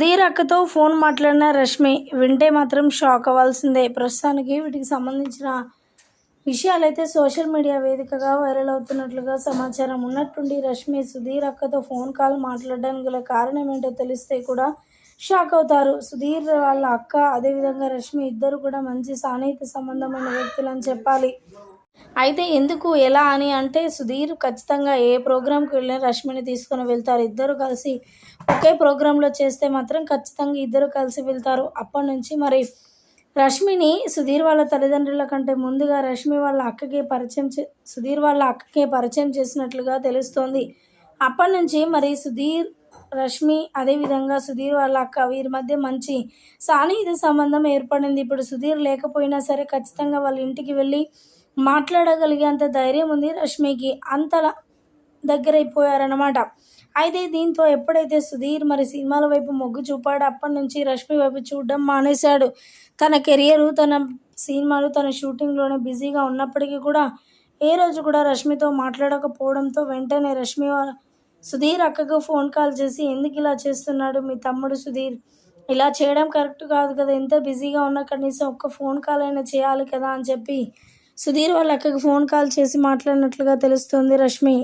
సుధీర్ అక్కతో ఫోన్ మాట్లాడిన రష్మి వింటే మాత్రం షాక్ అవ్వాల్సిందే. ప్రస్తుతానికి వీటికి సంబంధించిన విషయాలైతే సోషల్ మీడియా వేదికగా వైరల్ అవుతున్నట్లుగా సమాచారం ఉన్నట్టుండి రష్మి సుధీర్ అక్కతో ఫోన్ కాల్ మాట్లాడడానికి గల కారణం ఏంటో తెలిస్తే కూడా షాక్ అవుతారు. సుధీర్ వాళ్ళ అక్క అదేవిధంగా రష్మి ఇద్దరు కూడా మంచి సాన్నిహిత సంబంధమైన వ్యక్తులు అని చెప్పాలి. అయితే ఎందుకు ఎలా అని అంటే సుధీర్ ఖచ్చితంగా ఏ ప్రోగ్రాంకి వెళ్ళినా రష్మిని తీసుకొని వెళ్తారు. ఇద్దరు కలిసి ఒకే ప్రోగ్రాంలో చేస్తే మాత్రం ఖచ్చితంగా ఇద్దరు కలిసి వెళ్తారు. అప్పటి నుంచి మరి రష్మిని సుధీర్ వాళ్ళ తల్లిదండ్రుల కంటే ముందుగా రష్మి వాళ్ళ అక్కకే పరిచయం చే సుధీర్ వాళ్ళ అక్కకే పరిచయం చేసినట్లుగా తెలుస్తోంది. అప్పటి నుంచి మరి సుధీర్ రష్మి అదేవిధంగా సుధీర్ వాళ్ళ అక్క వీరి మధ్య మంచి సాన్నిహిత సంబంధం ఏర్పడింది. ఇప్పుడు సుధీర్ లేకపోయినా సరే ఖచ్చితంగా వాళ్ళ ఇంటికి వెళ్ళి మాట్లాడగలిగేంత ధైర్యం ఉంది రష్మికి. అంతలా దగ్గరైపోయారన్నమాట. అయితే దీంతో ఎప్పుడైతే సుధీర్ మరి సినిమాల వైపు మొగ్గు చూపాడో అప్పటి నుంచి రష్మి వైపు చూడడం మానేశాడు. తన కెరియర్ తన సినిమాలు తన షూటింగ్లోనే బిజీగా ఉన్నప్పటికీ కూడా ఏ రోజు కూడా రష్మితో మాట్లాడకపోవడంతో వెంటనే రష్మి సుధీర్ అక్కకు ఫోన్ కాల్ చేసి ఎందుకు ఇలా చేస్తున్నాడు మీ తమ్ముడు సుధీర్? ఇలా చేయడం కరెక్ట్ కాదు కదా ఎంత బిజీగా ఉన్నా కనీసం ఒక్క ఫోన్ కాల్ అయినా చేయాలి కదా అని చెప్పి సుధీర్ వాళ్ళ అక్కకి ఫోన్ కాల్ చేసి మాట్లాడినట్లుగా తెలుస్తోంది రష్మి.